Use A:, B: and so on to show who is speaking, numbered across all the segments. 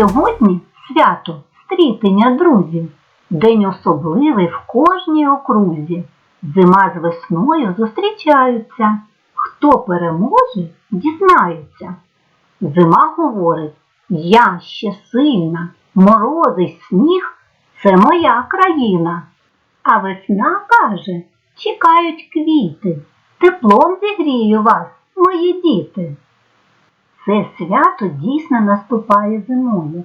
A: Сьогодні свято стрітення друзів, день особливий в кожній окрузі. Зима з весною зустрічаються. Хто переможе, дізнаються. Зима говорить, я ще сильна, морози сніг це моя країна. А весна каже, чекають квіти, теплом зігрію вас, мої діти. Це свято дійсно наступає зимою,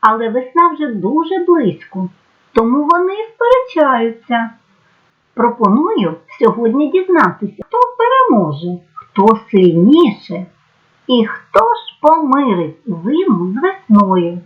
A: але весна вже дуже близько, тому вони сперечаються. Пропоную сьогодні дізнатися, хто переможе, хто сильніше і хто ж помирить зиму з весною.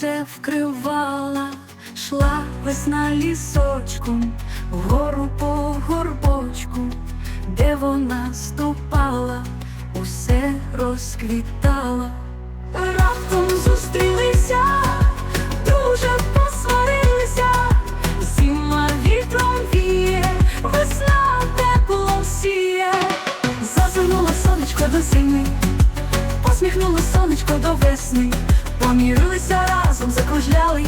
B: Все вкривала, шла весна лісочком, вгору по горбочку, де вона ступала, усе розквітала. Раптом зустрілися, дуже посварилися, зима вітром віє, весна теплом сіє, зазирнуло сонечко до зими, посміхнуло сонечко до весни, помірилися разом, закружляли,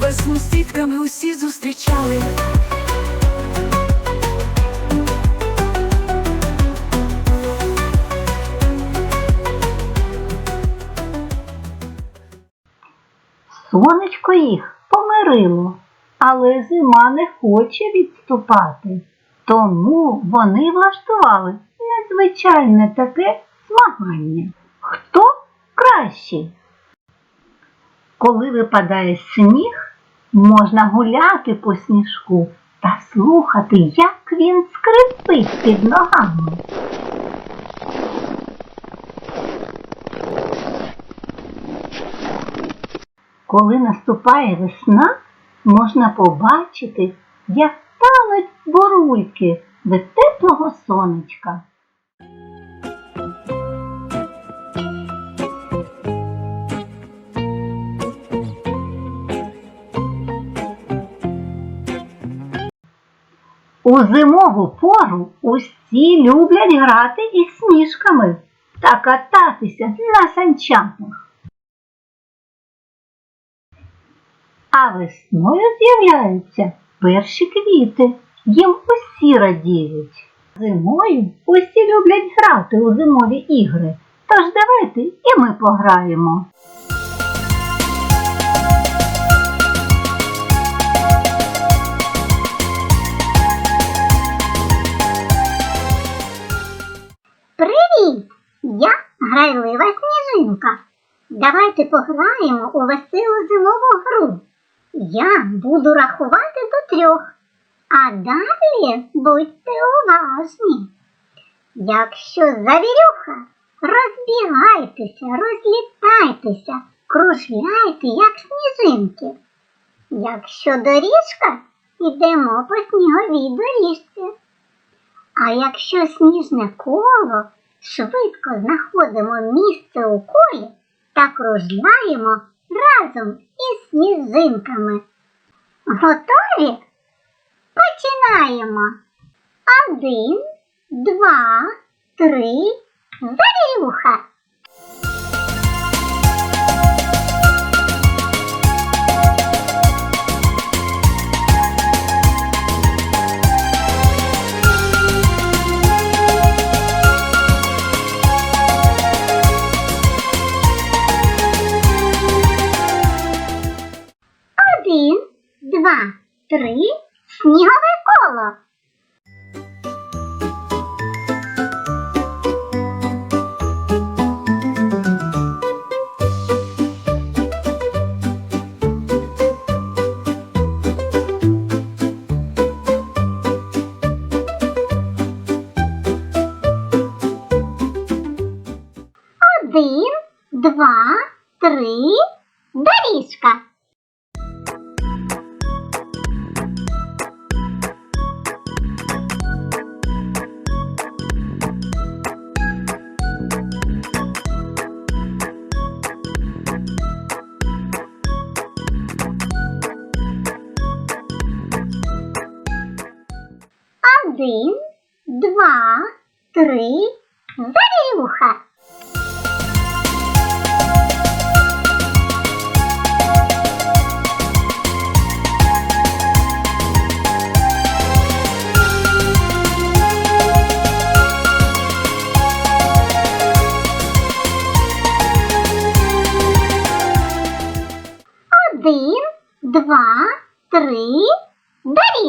B: весну з тітками усі зустрічали.
A: Сонечко їх помирило, але зима не хоче відступати. Тому вони влаштували незвичайне таке змагання. Хто кращий? Коли випадає сніг, можна гуляти по сніжку та слухати, як він скрипить під ногами. Коли наступає весна, можна побачити, як тануть бурульки від теплого сонечка. У зимову пору усі люблять грати із сніжками та кататися на санчатах. А весною з'являються перші квіти, їм усі радіють. Зимою усі люблять грати у зимові ігри, тож давайте і ми пограємо.
C: Грайлива сніжинка. Давайте пограємо у веселу зимову гру. Я буду рахувати до трьох, а далі будьте уважні. Якщо завірюха, розбігайтеся, розлітайтеся, кружляйте, як сніжинки. Якщо доріжка, йдемо по сніговій доріжці. А якщо сніжне коло, швидко знаходимо місце у колі та кружляємо разом із сніжинками. Готові? Починаємо. Один, два, три, завірюха. Один, два, три, снігове коло. Один, два, три, доріжка. Один, два, три. Завірюха. Один, два, три. Доріжка.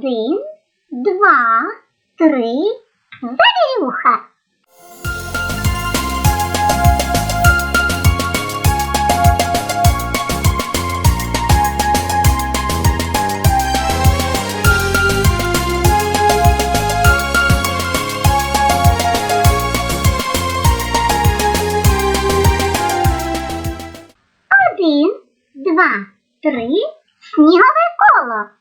C: Один, два, три. Завірюха. Один, два, три. Снігове коло.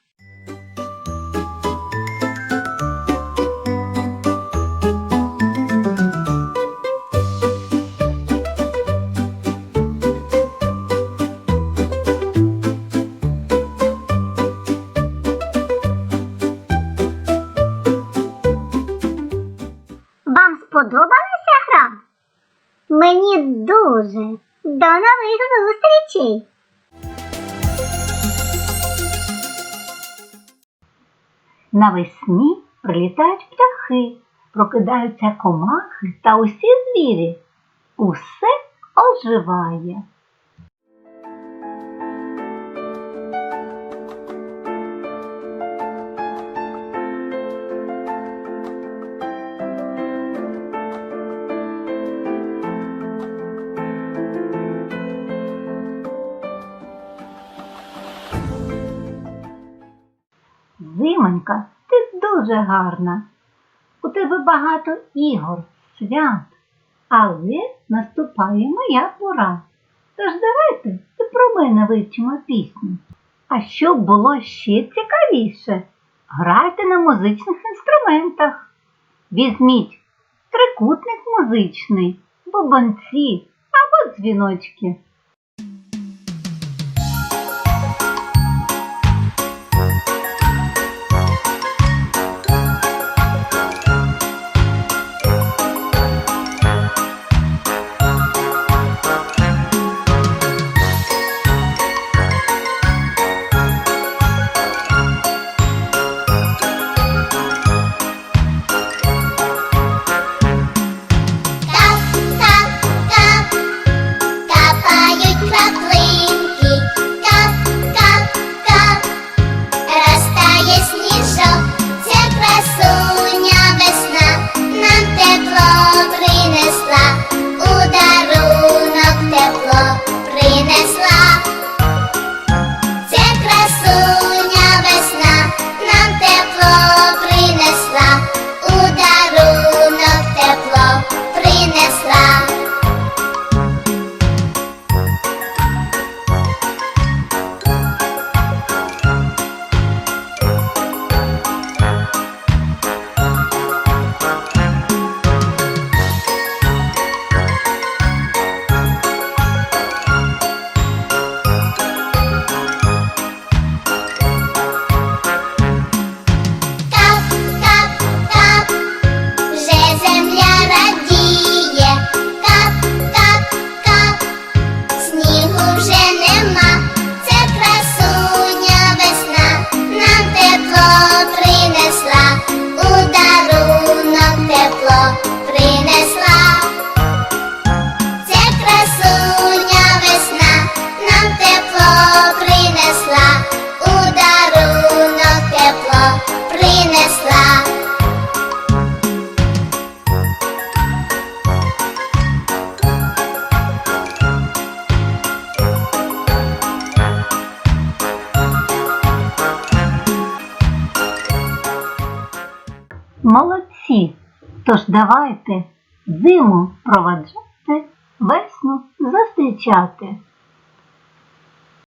C: Нових зустрічей!
D: Навесні прилітають птахи, прокидаються комахи та усі звірі. Усе оживає. Зимонька, ти дуже гарна. У тебе багато ігор, свят, але наступає моя пора. Тож давайте і про мене вивчимо пісню. А щоб було ще цікавіше, грайте на музичних інструментах. Візьміть трикутник музичний, бубонці або дзвіночки. Тож давайте зиму проваджати, весну зустрічати.